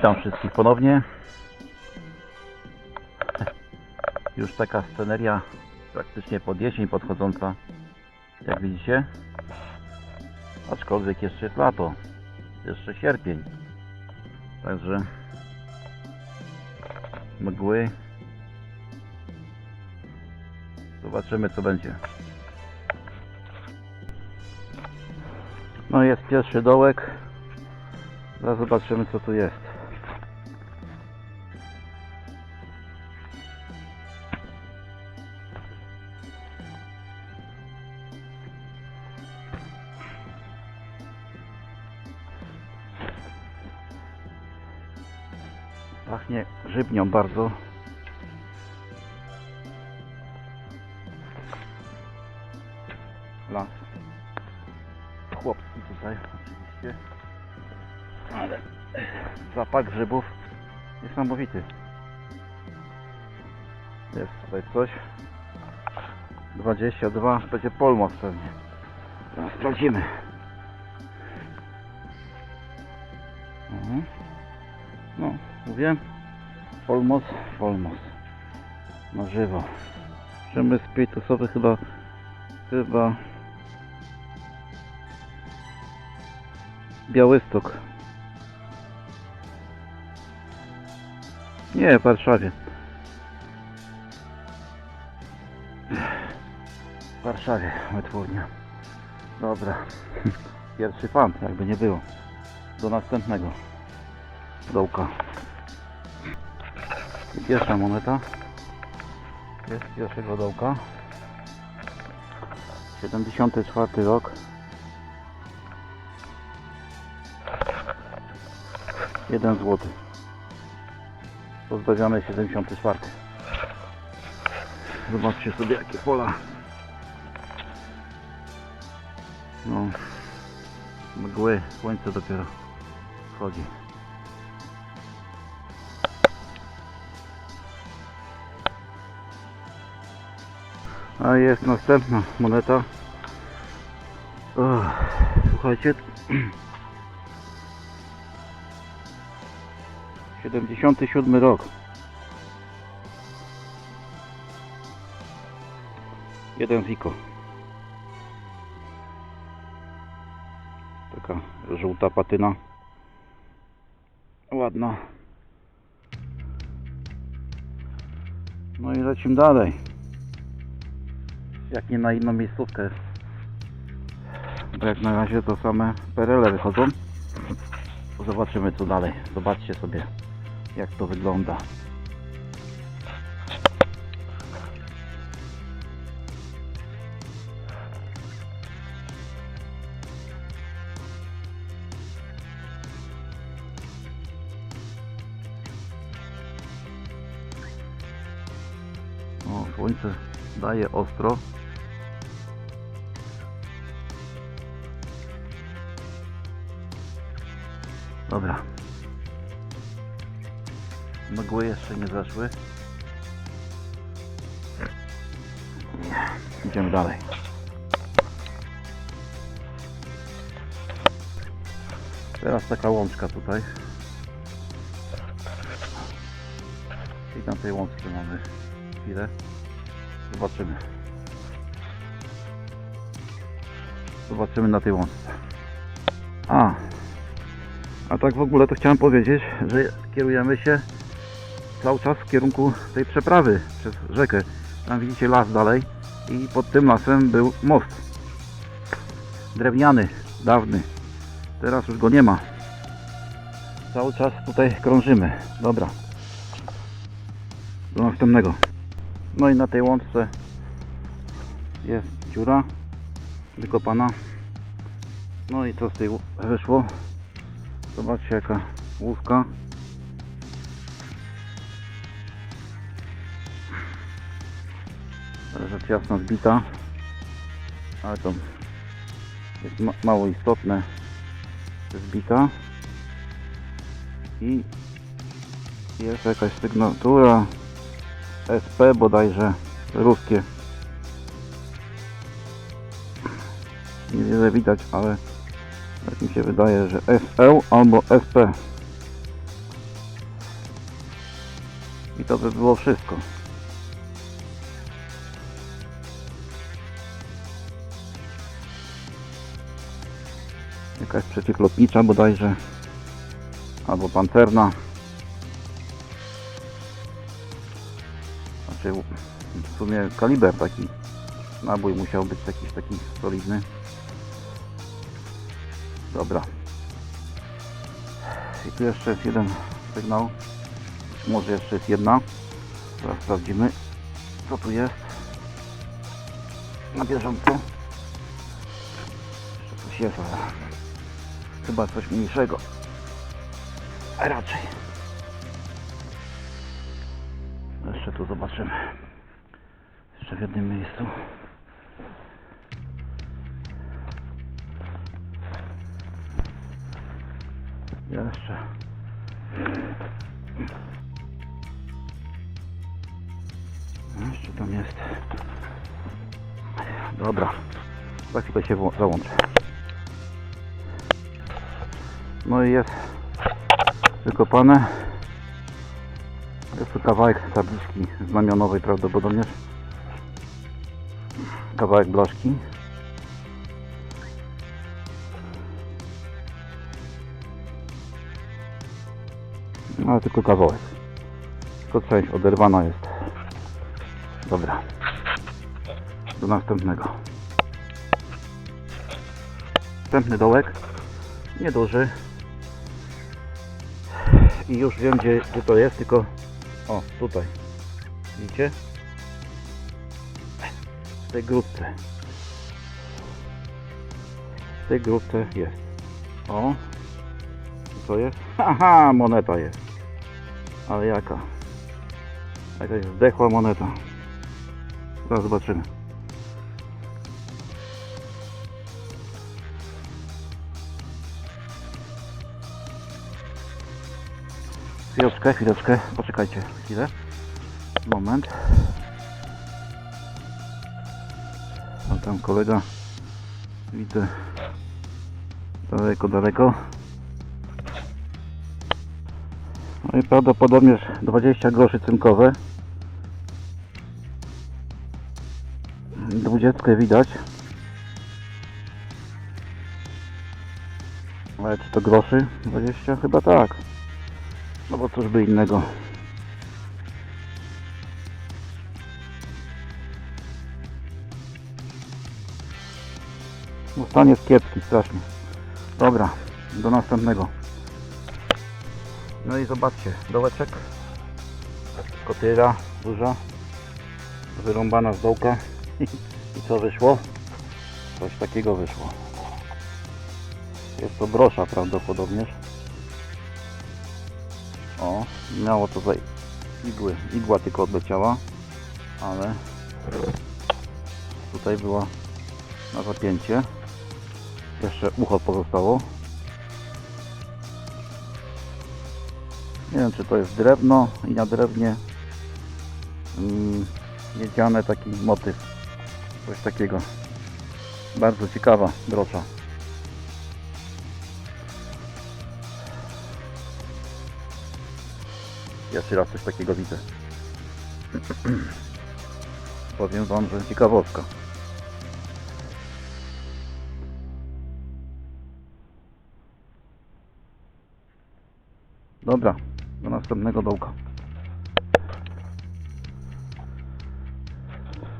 Witam wszystkich ponownie. Już taka sceneria praktycznie pod jesień podchodząca, jak widzicie. Aczkolwiek jeszcze jest lato, jeszcze sierpień. Także mgły. Zobaczymy co będzie. No jest pierwszy dołek. Zaraz zobaczymy co tu jest. Żywnią bardzo. Las. Chłopski tutaj oczywiście. Ale zapach grzybów niesamowity. Jest tutaj coś. 22 będzie polmos pewnie. Teraz sprawdzimy. Mhm. No, mówiłem. Polmos, polmos. Na żywo. Przemysł pejtosowy chyba chyba Białystok. Nie, w Warszawie. W Warszawie wytwórnia. Dobra. Pierwszy fan, jakby nie było. Do następnego dołka. Pierwsza moneta. Jest pierwszego dołka. 74 rok. 1 zł. Pozbawiamy 74. Zobaczcie sobie jakie pola. No. Mgły, słońce dopiero wchodzi. A jest następna moneta. O, słuchajcie. 77 rok. Jeden ziko. Taka żółta patyna. Ładna. No i lecimy dalej. Jak nie na inną miejscówkę. Bo jak na razie to same perele wychodzą. Zobaczymy co dalej. Zobaczcie sobie jak to wygląda. O, słońce daje ostro. Dobra. Mgły jeszcze nie zaszły. Nie. Idziemy dalej. Teraz taka łączka tutaj. I na tej łączce mamy chwilę. Zobaczymy. Zobaczymy na tej łączce. A. A tak w ogóle to chciałem powiedzieć, że kierujemy się cały czas w kierunku tej przeprawy przez rzekę. Tam widzicie las dalej i pod tym lasem był most. Drewniany, dawny. Teraz już go nie ma. Cały czas tutaj krążymy. Dobra. Do następnego. No i na tej łączce jest dziura wykopana. No i co z tej wyszło? Zobaczcie jaka łówka. rzecz jasna zbita ale to jest ma mało istotne. Zbita i jest jakaś sygnatura SP bodajże ruskie. Niewiele widać ale tak mi się wydaje, że SL albo SP I to by było wszystko. Jakaś przeciwlotnicza bodajże. Albo pancerna. Znaczy w sumie kaliber taki. Nabój musiał być jakiś taki solidny. Dobra. I tu jeszcze jest jeden sygnał. Może jeszcze jest jedna. Zaraz sprawdzimy, co tu jest. Na bieżąco. Jeszcze coś jest, ale chyba coś mniejszego. A raczej. Jeszcze tu zobaczymy. Jeszcze w jednym miejscu. Jeszcze. Jeszcze tam jest. Dobra. Za chwilę się załączę. No i jest wykopane. Jest tu kawałek tabliczki znamionowej prawdopodobnie. Kawałek blaszki. Ale tylko kawałek. Tylko część oderwana jest. Dobra. Do następnego. Następny dołek. Nieduży. I już wiem gdzie, gdzie to jest, tylko o tutaj. Widzicie? W tej grupce. W tej grupce jest. O. Co jest? Haha, moneta jest. Ale jaka? Jakaś zdechła moneta. Zaraz zobaczymy. Chwileczkę, chwileczkę, poczekajcie chwilę. Moment. A tam kolega widzę daleko, daleko. No i prawdopodobnie 20 groszy cynkowe. 20 widać. Ale czy to groszy? 20? Chyba tak. No bo cóż by innego. No jest kiepski strasznie. Dobra, do następnego. No i zobaczcie, dołeczek. Kotyra duża. Wyrąbana z dołka. I co wyszło? Coś takiego wyszło. Jest to brosza prawdopodobnież. O, miało to za igły. Igła tylko odleciała, ale tutaj była na zapięcie. Jeszcze ucho pozostało. Nie wiem czy to jest drewno i na drewnie mm, miedziane taki motyw. Coś takiego. Bardzo ciekawa drocza. Pierwszy raz coś takiego widzę. Powiem Wam, że ciekawostka. Dobra, do następnego dołka.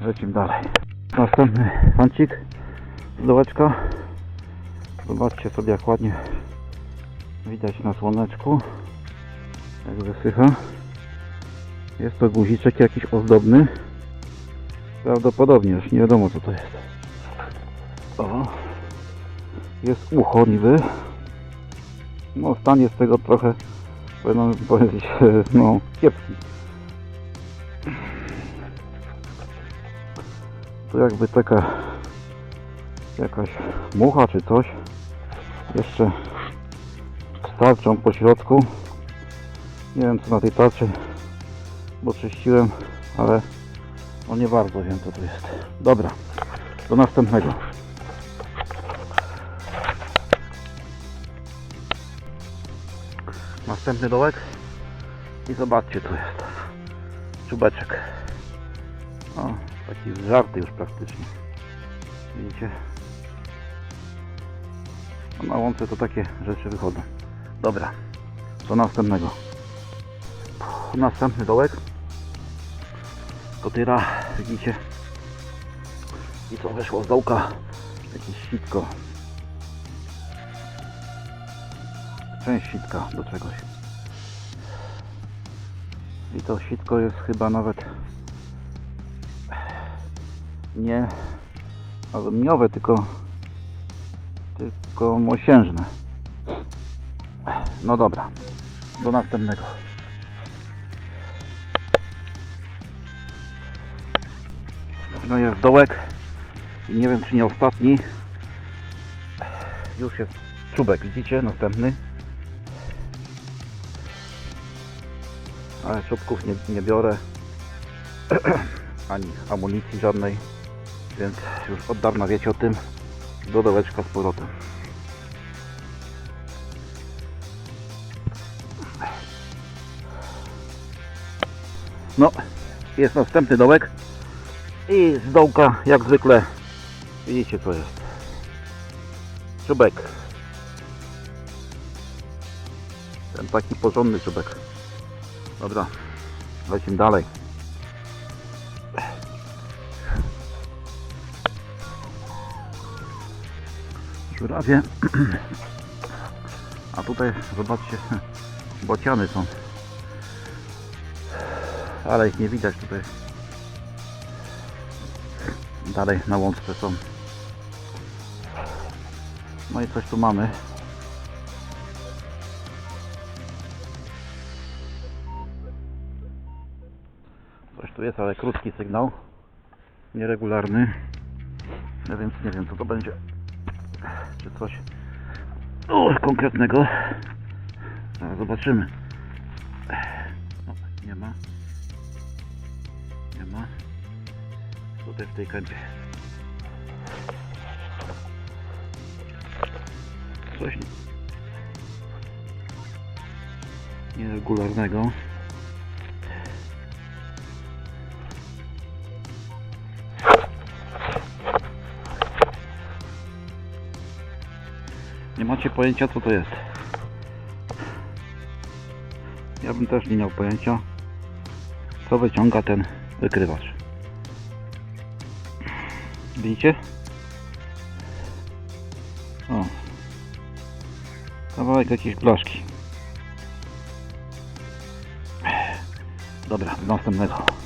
Lecimy dalej. Następny fancik z dołeczka. Zobaczcie sobie jak ładnie widać na słoneczku jak wysycha. Jest to guziczek jakiś ozdobny. Prawdopodobnie, już nie wiadomo co to jest. O. Jest ucho niby. No stan jest tego trochę, powinno powiedzieć, no kiepski. Tu jakby taka jakaś mucha czy coś. Jeszcze z tarczą po środku. Nie wiem co na tej tarczy, bo czyściłem, ale no nie bardzo wiem co to jest. Dobra, do następnego. Następny dołek i zobaczcie co jest. czubeczek. O, taki żarty już praktycznie. Widzicie? A na łące to takie rzeczy wychodzą. Dobra, do następnego. Następny dołek. Kotyra, widzicie? I co wyszło z dołka? Jakieś sitko. Część sitka do czegoś. I to sitko jest chyba nawet nie alumniowe, tylko tylko mosiężne. No dobra, do następnego. No jest dołek i nie wiem czy nie ostatni. Już jest czubek, widzicie? Następny. Ale czubków nie, nie biorę. Ani amunicji żadnej. Więc już od dawna wiecie o tym. Do dołeczka z powrotem. No, jest następny dołek. I z dołka, jak zwykle, widzicie co jest. Czubek. Ten taki porządny czubek. Dobra, lecimy dalej. Żurawie. A tutaj, zobaczcie, bociany są. Ale ich nie widać tutaj. Dalej na łączce są. No i coś tu mamy. Tu jest, ale krótki sygnał. Nieregularny. Ja więc nie wiem co to będzie. Czy coś o, konkretnego. Zaraz zobaczymy. No, nie ma. Nie ma. Tutaj w tej kępie. Coś nieregularnego. Macie pojęcia co to jest. Ja bym też nie miał pojęcia co wyciąga ten wykrywacz. Widzicie? O. Kawałek jakiejś blaszki. Dobra, do następnego.